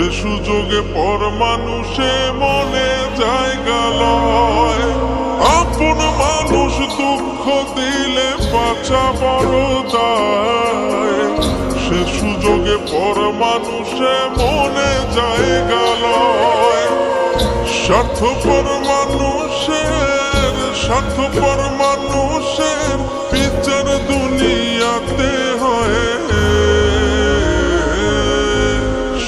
সে সুযোগে পর মানুষে মনে জায়গা লয়। আপন মানুষ দুঃখ দিলে বাঁচা বড় দায়। সে সুযোগে পর মানুষে মনে জায়গা লয়। স্বার্থপর মানুষের স্বার্থপর মানুষের বিচার দুনিয়াতে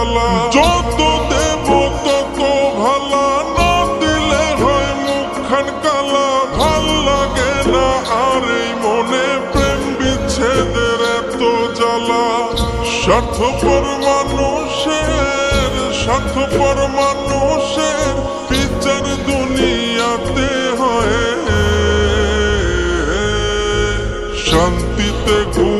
জ্বালা যত দেব তত ভালা না দিলে হয় মুখখান কালা। ভালো লাগে না আর এই মনে প্রেম বিচ্ছেদের এত জ্বালা। স্বার্থপর মানুষের স্বার্থপর মানুষের বিচার দুনিয়াতে হয়। শান্তিতে ঘুমাইও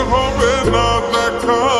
আর হবে না দেখা পথের